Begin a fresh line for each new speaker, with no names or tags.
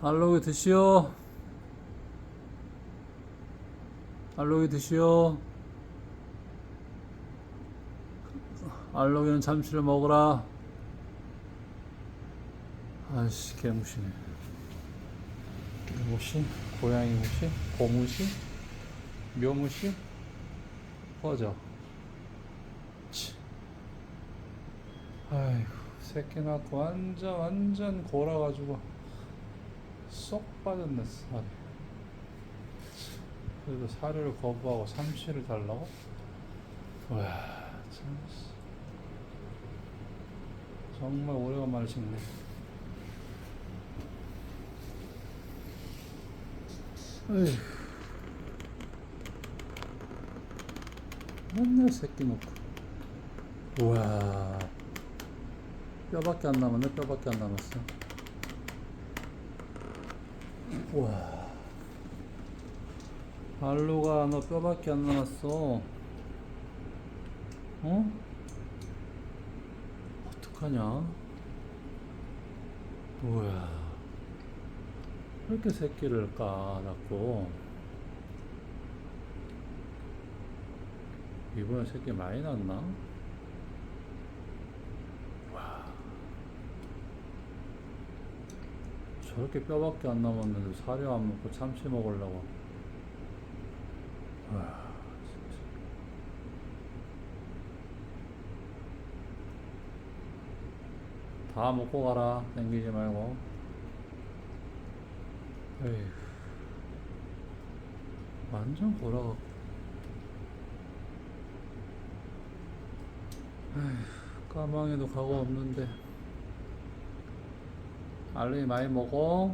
알로기 드시오. 알로기 드시오. 알로기는 잠시를 먹으라. 아이씨, 개무시네. 무시? 고양이 무시? 고무시? 묘무시? 꺼져. 치. 아이고, 새끼 낳고 완전, 완전 골아가지고 쏙 빠졌네, 살이. 그래도 사료를 거부하고 삼시를 달라고? 와, 참. 씨. 정말 오래간만에 찍네. 에휴. 맨날 새끼 놓고. 우와. 뼈밖에 안 남았네, 뼈밖에 안 남았어. 우와. 알로가 너 뼈밖에 안 남았어. 어? 어떡하냐? 뭐야. 왜 이렇게 새끼를 까, 자꾸. 이번에 새끼 많이 났나? 와. 저렇게 뼈밖에 안 남았는데 사료 안 먹고 참치 먹으려고. 와, 진짜. 다 먹고 가라. 땡기지 말고. 에휴. 완전 골아갖고. 에휴, 까망에도 가고 없는데. 알레이 많이 먹어.